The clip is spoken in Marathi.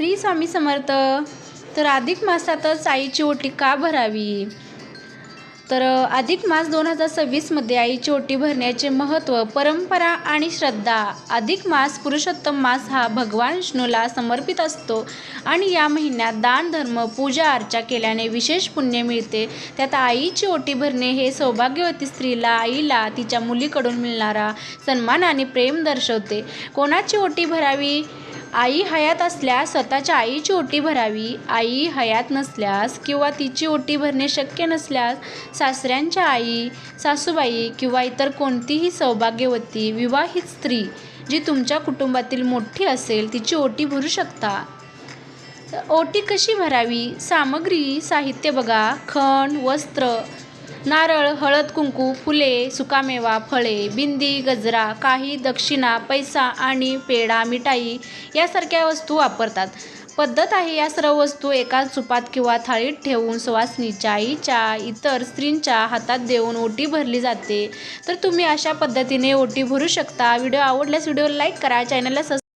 श्री स्वामी समर्थ तर अधिक मासातच आईची ओटी का भरावी? तर अधिक मास दोन हजार सव्वीसमध्ये आईची ओटी भरण्याचे महत्त्व परंपरा आणि श्रद्धा अधिक मास पुरुषोत्तम मास हा भगवान विष्णूला समर्पित असतो आणि या महिन्यात दान धर्म पूजा अर्चा केल्याने विशेष पुण्य मिळते. त्यात आईची ओटी भरणे हे सौभाग्यवती स्त्रीला आईला तिच्या मुलीकडून मिळणारा सन्मान आणि प्रेम दर्शवते. कोणाची ओटी भरावी? आई हयात असल्यास स्वतःच्या आईची ओटी भरावी. आई हयात नसल्यास किंवा तिची ओटी भरणे शक्य नसल्यास सासऱ्यांच्या आई सासूबाई किंवा इतर कोणतीही सौभाग्यवती विवाहित स्त्री जी तुमच्या कुटुंबातील मोठी असेल तिची ओटी भरू शकता. ओटी कशी भरावी? सामग्री साहित्य बघा खण वस्त्र नारळ हळद कुंकू फुले सुकामेवा फळे बिंदी गजरा काही दक्षिणा पैसा आणि पेढा मिठाई यासारख्या वस्तू वापरतात. पद्धत आहे या सर्व वस्तू एका सुपात किंवा थाळीत ठेवून सुवासनीच्या आईच्या इतर स्त्रींच्या हातात देऊन ओटी भरली जाते. तर तुम्ही अशा पद्धतीने ओटी भरू शकता. व्हिडिओ आवडल्यास व्हिडिओ लाईक करा चॅनलला सबस्क्राईब